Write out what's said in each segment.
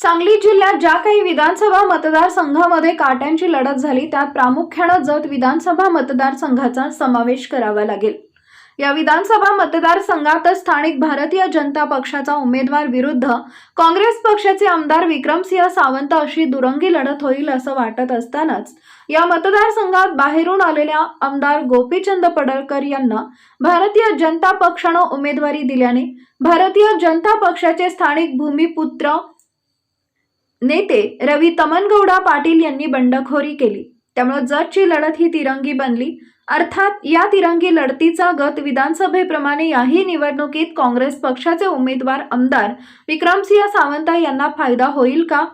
सांगली जिल्ह्यात ज्या काही विधानसभा मतदारसंघामध्ये काट्यांची लढत झाली त्यात प्रामुख्यानं जत विधानसभा मतदारसंघाचा समावेश करावा लागेल. या विधानसभा मतदारसंघातच स्थानिक भारतीय जनता पक्षाचा उमेदवार विरुद्ध काँग्रेस पक्षाचे आमदार विक्रमसिंह सावंत अशी दुरंगी लढत होईल असं वाटत असतानाच या मतदारसंघात बाहेरून आलेल्या आमदार गोपीचंद पडळकर यांना भारतीय जनता पक्षानं उमेदवारी दिल्याने भारतीय जनता पक्षाचे स्थानिक भूमिपुत्र नेते रवी तमनगौडा पाटील यांनी बंडखोरी केली. त्यामुळे जतची लढत ही तिरंगी बनली. अर्थात या तिरंगी लढतीचा गत विधानसभेप्रमाणे याही निवडणुकीत काँग्रेस पक्षाचे उमेदवार आमदार विक्रमसिंह सावंत यांना फायदा होईल का?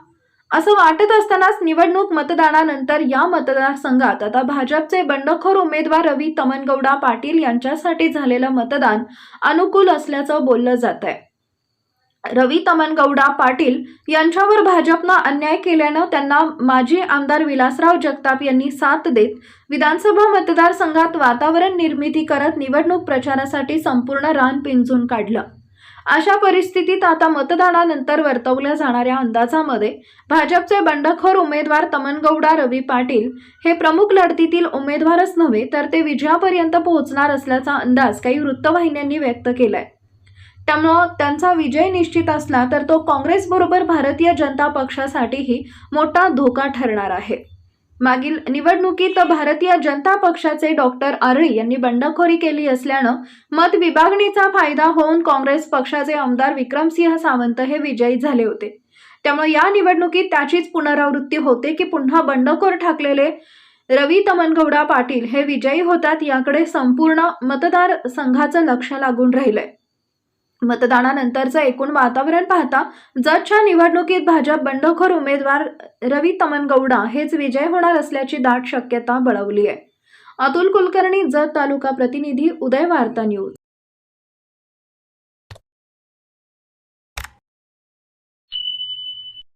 असं वाटत असतानाच निवडणूक मतदानानंतर या मतदारसंघात आता भाजपचे बंडखोर उमेदवार रवी तमनगौडा पाटील यांच्यासाठी झालेलं मतदान अनुकूल असल्याचं बोललं जात आहे रवी तमनगौडा पाटील यांच्यावर भाजपनं अन्याय केल्यानं त्यांना माजी आमदार विलासराव जगताप यांनी साथ देत विधानसभा मतदारसंघात वातावरण निर्मिती करत निवडणूक प्रचारासाठी संपूर्ण रान पिंजून काढलं. अशा परिस्थितीत आता मतदानानंतर वर्तवल्या जाणाऱ्या अंदाजामध्ये भाजपचे बंडखोर उमेदवार तमनगौडा रवी पाटील हे प्रमुख लढतीतील उमेदवारच नव्हे तर ते विजयापर्यंत पोहोचणार असल्याचा अंदाज काही वृत्तवाहिन्यांनी व्यक्त केलाय. त्यामुळं त्यांचा विजय निश्चित असला तर तो काँग्रेसबरोबर भारतीय जनता पक्षासाठीही मोठा धोका ठरणार आहे. मागील निवडणुकीत भारतीय जनता पक्षाचे डॉक्टर आर्ळी यांनी बंडखोरी केली असल्यानं मत विभागणीचा फायदा होऊन काँग्रेस पक्षाचे आमदार विक्रमसिंह सावंत हे विजयी झाले होते. त्यामुळे या निवडणुकीत त्याचीच पुनरावृत्ती होते की पुन्हा बंडखोर ठाकलेले रवी तमनगौडा पाटील हे विजयी होतात याकडे संपूर्ण मतदार संघाचं लक्ष लागून राहिलंय. मतदानानंतरचं एकूण वातावरण पाहता जतच्या निवडणुकीत भाजप बंडखोर उमेदवार रवी तमनगौडा हेच विजय होणार असल्याची दाट शक्यता बळवली आहे अतुल कुलकर्णी जत तालुका प्रतिनिधी उदय वार्ता न्यूज.